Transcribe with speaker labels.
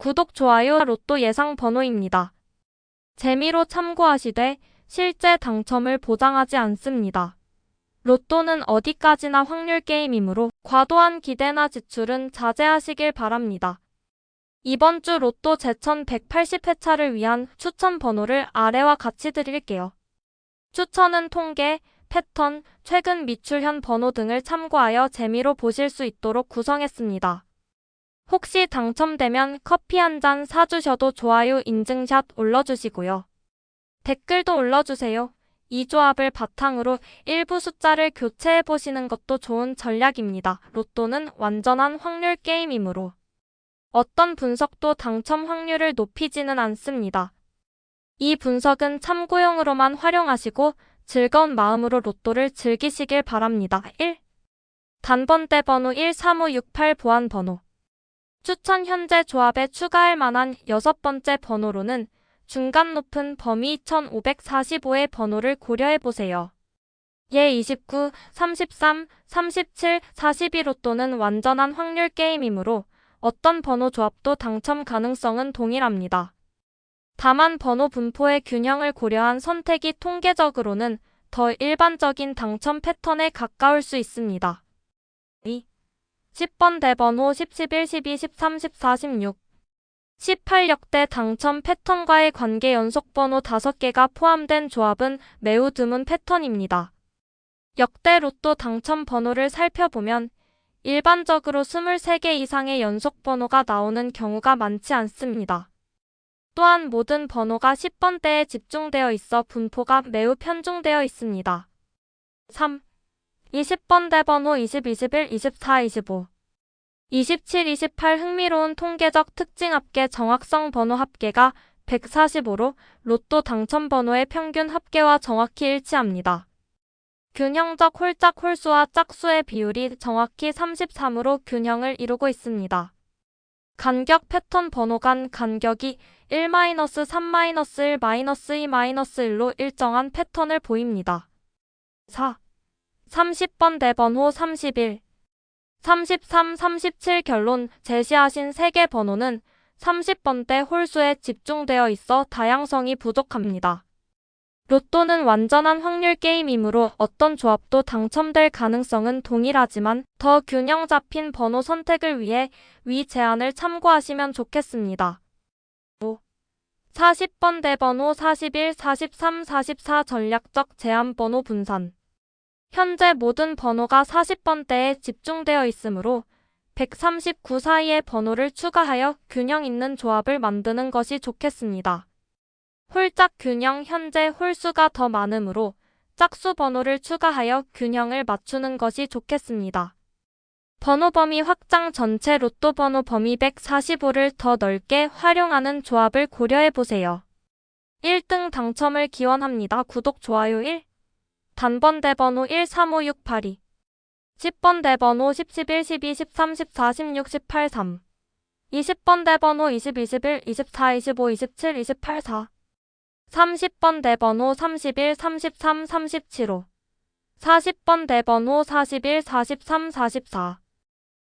Speaker 1: 구독, 좋아요, 로또 예상 번호입니다. 재미로 참고하시되 실제 당첨을 보장하지 않습니다. 로또는 어디까지나 확률 게임이므로 과도한 기대나 지출은 자제하시길 바랍니다. 이번 주 로또 제천 180회차를 위한 추천 번호를 아래와 같이 드릴게요. 추천은 통계, 패턴, 최근 미출현 번호 등을 참고하여 재미로 보실 수 있도록 구성했습니다. 혹시 당첨되면 커피 한 잔 사주셔도 좋아요 인증샷 올려주시고요. 댓글도 올려주세요. 이 조합을 바탕으로 일부 숫자를 교체해 보시는 것도 좋은 전략입니다. 로또는 완전한 확률 게임이므로 어떤 분석도 당첨 확률을 높이지는 않습니다. 이 분석은 참고용으로만 활용하시고 즐거운 마음으로 로또를 즐기시길 바랍니다. 1. 단번대 번호 13568 보안 번호 추천 현재 조합에 추가할 만한 여섯 번째 번호로는 중간 높은 범위 2545의 번호를 고려해 보세요. 예 29, 33, 37, 41 로또는 완전한 확률 게임이므로 어떤 번호 조합도 당첨 가능성은 동일합니다. 다만 번호 분포의 균형을 고려한 선택이 통계적으로는 더 일반적인 당첨 패턴에 가까울 수 있습니다. 2. 10번 대번호 10, 11, 12, 13, 14, 16 18역대 당첨 패턴과의 관계 연속번호 5개가 포함된 조합은 매우 드문 패턴입니다. 역대 로또 당첨 번호를 살펴보면 일반적으로 23개 이상의 연속 번호가 나오는 경우가 많지 않습니다. 또한 모든 번호가 10번대에 집중되어 있어 분포가 매우 편중되어 있습니다. 3. 20번 대번호 20, 21, 24, 25 27, 28 흥미로운 통계적 특징 합계 정확성 번호 합계가 145로 로또 당첨 번호의 평균 합계와 정확히 일치합니다. 균형적 홀짝 홀수와 짝수의 비율이 정확히 33으로 균형을 이루고 있습니다. 간격 패턴 번호 간 간격이 1-3-1-2-2-1로 일정한 패턴을 보입니다. 4. 30번 대번호 31 33, 37 결론 제시하신 3개 번호는 30번대 홀수에 집중되어 있어 다양성이 부족합니다. 로또는 완전한 확률 게임이므로 어떤 조합도 당첨될 가능성은 동일하지만 더 균형 잡힌 번호 선택을 위해 위 제안을 참고하시면 좋겠습니다. 5. 40번 대번호 41, 43, 44 전략적 제한 번호 분산 현재 모든 번호가 40번대에 집중되어 있으므로 139 사이의 번호를 추가하여 균형 있는 조합을 만드는 것이 좋겠습니다. 홀짝 균형 현재 홀수가 더 많으므로 짝수 번호를 추가하여 균형을 맞추는 것이 좋겠습니다. 번호 범위 확장 전체 로또 번호 범위 145를 더 넓게 활용하는 조합을 고려해 보세요. 1등 당첨을 기원합니다. 구독, 좋아요 1. 단번 대번호 13568 10번 대번호 10, 11, 12, 13, 14, 16, 18, 3 20번 대번호 20, 21, 24, 25, 27, 28, 4 30번 대번호 31, 33, 37, 5 40번 대번호 41, 43, 44